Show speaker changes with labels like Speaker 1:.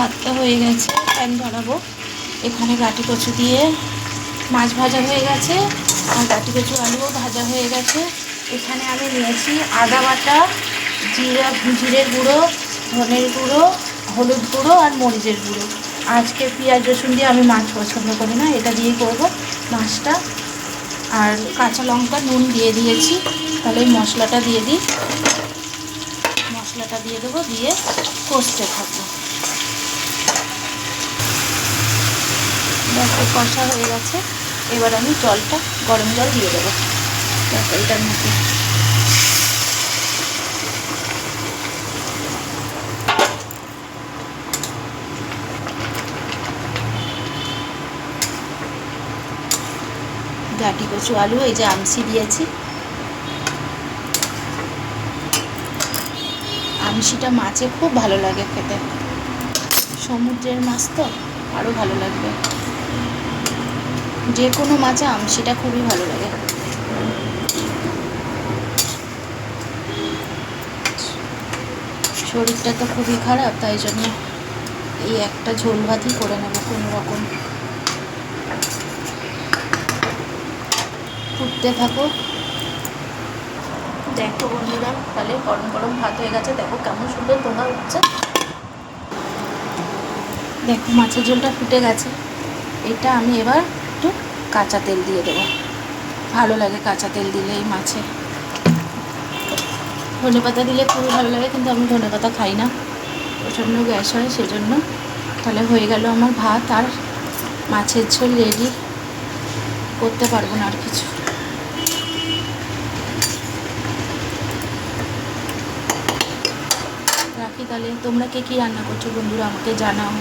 Speaker 1: ভাতটা হয়ে গেছে প্যান ধরাবো এখানে গাটি কচু দিয়ে মাছ ভাজা হয়ে গেছে, আর গাটি কচু আলুও ভাজা হয়ে গেছে। এখানে আমি নিয়েছি আদা বাটা, জিরা জিরের গুঁড়ো, ধনের গুঁড়ো, হলুদ গুঁড়ো আর মরিচের গুঁড়ো। আজকে পেঁয়াজ রসুন দিয়ে আমি মাছ পছন্দ করি না, এটা দিয়েই করব মাছটা। আর কাঁচা লঙ্কা নুন দিয়ে দিয়েছি, তাহলে মশলাটা দিয়ে দিই। মশলাটা দিয়ে দেবো, দিয়ে কষতে থাকব। দেখো কষা হয়ে গেছে। এবার আমি জলটা, গরম জল দিয়ে দেবো। এটার মধ্যে গাটি কচু আলু, এই যে আমসি দিয়েছি। আমসিটা মাছে খুব ভালো লাগে খেতে। সমুদ্রের মাছ তো আরও ভালো লাগবে। যে কোনো মাছে আমসিটা খুবই ভালো লাগে। শরীরটা তো খুবই খারাপ, তাই জন্য এই একটা ঝোল ভাতই করে নেব কোনো রকম। ফুটতে থাকো। দেখো বন্ধুরা, তাহলে গরম গরম ভাত হয়ে গেছে। দেখো কেমন সুন্দর তোমরা হচ্ছে দেখো মাছের ঝোলটা ফুটে গেছে। এটা আমি এবার কাঁচা তেল দিয়ে দেবো। ভালো লাগে কাঁচা তেল দিলে এই মাছে। ধনে পাতা দিলে খুবই ভালো লাগে, কিন্তু আমি ধনে পাতা খাই না। প্রচণ্ড গ্যাস হয় সেজন্য। তাহলে হয়ে গেল আমার ভাত আর মাছের ঝোল রেডি। করতে পারব না আর কিছু। রাখি তাহলে। তোমরা কে কী রান্না করছ বন্ধুরা আমাকে জানাও।